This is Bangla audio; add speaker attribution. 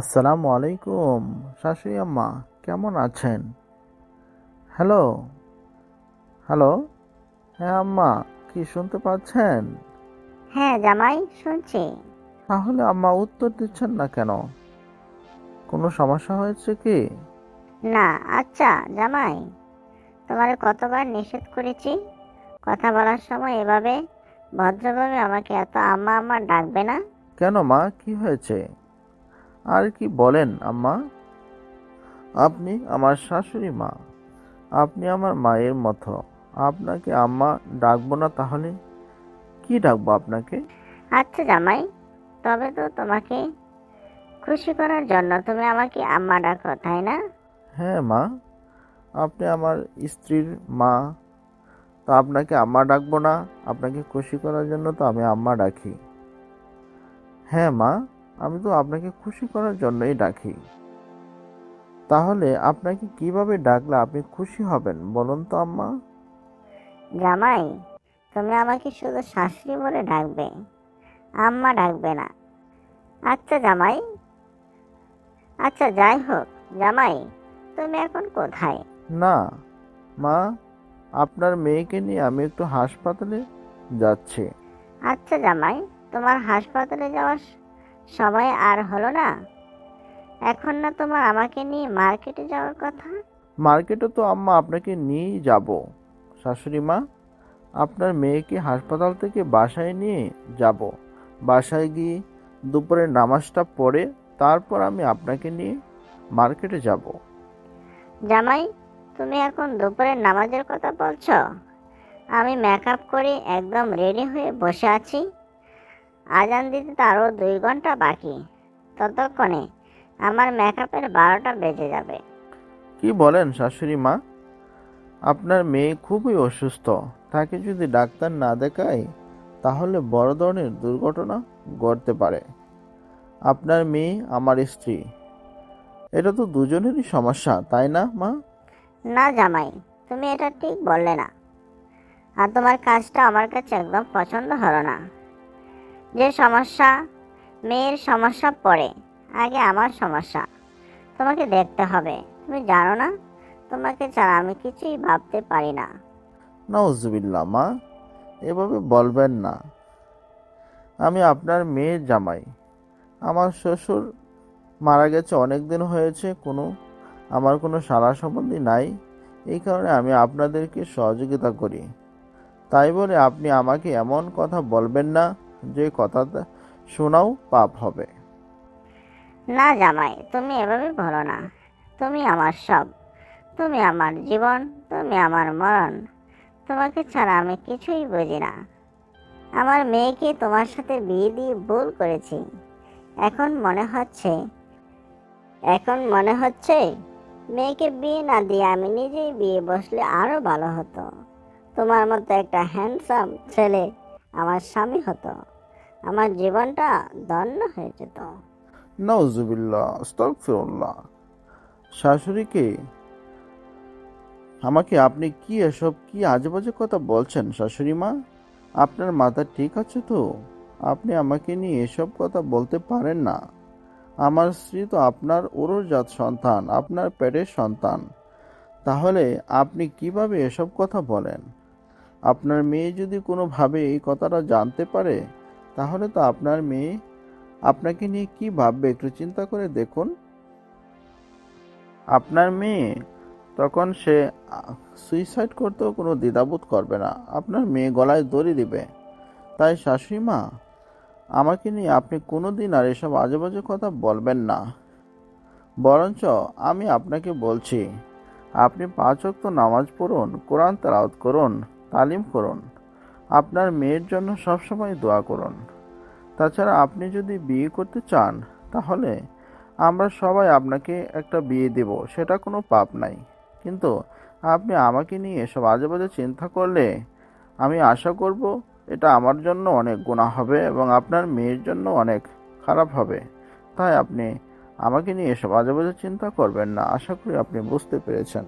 Speaker 1: আসসালামু আলাইকুম শাশুড়ি আম্মা কেমন আছেন? হ্যালো হ্যালো হ্যাঁ আম্মা কি শুনতে পাচ্ছেন?
Speaker 2: হ্যাঁ জামাই শুনছি।
Speaker 1: তাহলে আম্মা উত্তর দিচ্ছেন না কেন? কোনো সমস্যা হয়েছে কি?
Speaker 2: না আচ্ছা জামাই তোমার কতবার নিষেধ করেছি? কথা বলার সময় এভাবে ভদ্রভাবে আমাকে এত আম্মা আম্মা ডাকবে না?
Speaker 1: কেন মা কি হয়েছে? আর কি বলেন আম্মা? আপনি আমার শাশুড়ি মা। আপনি আমার মায়ের মতো। আপনাকে আম্মা ডাকবো না তাহলে? কি ডাকবো আপনাকে?
Speaker 2: আচ্ছা জামাই তবে তো তোমাকে খুশি করার জন্য তুমি আমাকে আম্মা ডাকো তাই না?
Speaker 1: হ্যাঁ মা। আপনি আমার স্ত্রীর মা। তো আপনাকে আম্মা ডাকবো না। আপনাকে খুশি করার জন্য তো আমি আম্মা ডাকি। হ্যাঁ মা। আমি তো আপনাকে খুশি করার জন্যই ডাকি। তাহলে আপনাকে কীভাবে ডাকলে আপনি খুশি হবেন বলুন তো আম্মা?
Speaker 2: জামাই তুমি আমাকে শুধু শাশুড়ি বলে ডাকবে। আম্মা ডাকবে না। আচ্ছা জামাই। আচ্ছা যাই হোক জামাই তুমি এখন কোথায়?
Speaker 1: না মা আপনার মেয়েকে নিয়ে আমি একটু হাসপাতালে যাচ্ছি।
Speaker 2: আচ্ছা জামাই তোমার হাসপাতালে যাওয়ার স- সময় আর হলো না। এখন না তোমার আমাকে নিয়ে মার্কেটে যাওয়ার কথা?
Speaker 1: মার্কেটে তো আম্মা আপনাকে নিয়েই যাব। শাশুড়ি মা আপনার মেয়েকে হাসপাতাল থেকে বাসায় নিয়ে যাব। বাসায় গিয়ে দুপুরের নামাজটা পড়ে তারপর আমি আপনাকে নিয়ে মার্কেটে যাব।
Speaker 2: জামাই তুমি এখন দুপুরের নামাজের কথা বলছো? আমি মেকআপ করে একদম রেডি হয়ে বসে আছি। আজান দিতে তারও দুই ঘণ্টা বাকি। ততক্ষণে আমার মেকআপের বারোটা বেজে যাবে।
Speaker 1: কি বলেন শাশুড়ি মা? আপনার মেয়ে খুবই অসুস্থ। তাকে যদি ডাক্তার না দেখায় তাহলে বড় ধরনের দুর্ঘটনা ঘটতে পারে। আপনার মেয়ে আমার স্ত্রী। এটা তো দুজনেরই সমস্যা তাই না মা?
Speaker 2: না জামাই তুমি এটা ঠিক বললে না। আর তোমার কাজটা আমার কাছে একদম পছন্দ হলো না। যে সমস্যা, মেয়ের সমস্যা পড়ে, আগে আমার সমস্যা। তোমাকে দেখতে হবে। তুমি জানো না? তোমাকে ছাড়া আমি কিছুই ভাবতে পারি না।
Speaker 1: নওজবিল্লা মা। এভাবে বলবেন না। আমি আপনার মেয়ের জামাই। আমার শ্বশুর মারা গেছে অনেক দিন হয়েছে, কোনো, আমার কোনো সারা সম্বন্ধী নাই। এই কারণে আমি আপনাদেরকে সহযোগিতা করি। তাই বলে আপনি আমাকে এমন কথা বলবেন না যে কথাটা শোনাও, পাপ হবে।
Speaker 2: না জামাই, তুমি এভাবে বলো না। তুমি আমার সব। তুমি আমার জীবন, তুমি আমার মরণ। তোমাকে ছাড়া আমি কিছুই বুঝি না। আমার মেয়েকে তোমার সাথে বিয়ে দিয়ে ভুল করেছি। এখন মনে হচ্ছে, এখন মনে হচ্ছে, মেয়েকে বিয়ে না দিয়ে আমি নিজেই বিয়ে বসলে আরও ভালো হতো। তোমার মতো একটা হ্যান্ডসাম ছেলে আমার স্বামী হতো। আমার জীবনটা ধন্য হয়ে যেত।
Speaker 1: আস্তাগফিরুল্লাহ। শাশুড়িকে, আমাকে আপনি কি এসব, কি আজে বাজে কথা বলছেন শাশুড়ি মা? আপনার মাথা ঠিক আছে তো? আপনি আমাকে নিয়ে এসব কথা বলতে পারেন না। আমার স্ত্রী তো আপনার উড়োজাত সন্তান, আপনার পেটের সন্তান। তাহলে আপনি কীভাবে এসব কথা বলেন? আপনার মেয়ে যদি কোনোভাবে এই কথাটা জানতে পারে, তাহলে তো আপনার মেয়ে আপনাকে নিয়ে কি ভাববে? একটু চিন্তা করে দেখুন। আপনার মেয়ে তখন সে সুইসাইড করতেও কোনো দ্বিধাবোধ করবে না। আপনার মেয়ে গলায় দড়ি দিবে। তাই শাশুড়ি মা আমাকে নিয়ে আপনি কোনো দিন আর এসব আজে বাজে কথা বলবেন না। বরঞ্চ আমি আপনাকে বলছি, আপনি পাঁচ ওয়াক্ত নামাজ পড়ুন, কোরআন তালাওয়াত করুন। তালিম করুন। আপনার মেয়ের জন্য সবসময় দোয়া করুন। তাছাড়া আপনি যদি বিয়ে করতে চান, তাহলে আমরা সবাই আপনাকে একটা বিয়ে দেব, সেটা কোনো পাপ নাই। কিন্তু আপনি আমাকে নিয়ে এসব আজে বাজে চিন্তা করলে আমি আশা করব এটা আমার জন্য অনেক গুণা হবে এবং আপনার মেয়ের জন্য অনেক খারাপ হবে। তাই আপনি আমাকে নিয়ে এসব আজে বাজে চিন্তা করবেন না, আশা করি আপনি বুঝতে পেরেছেন।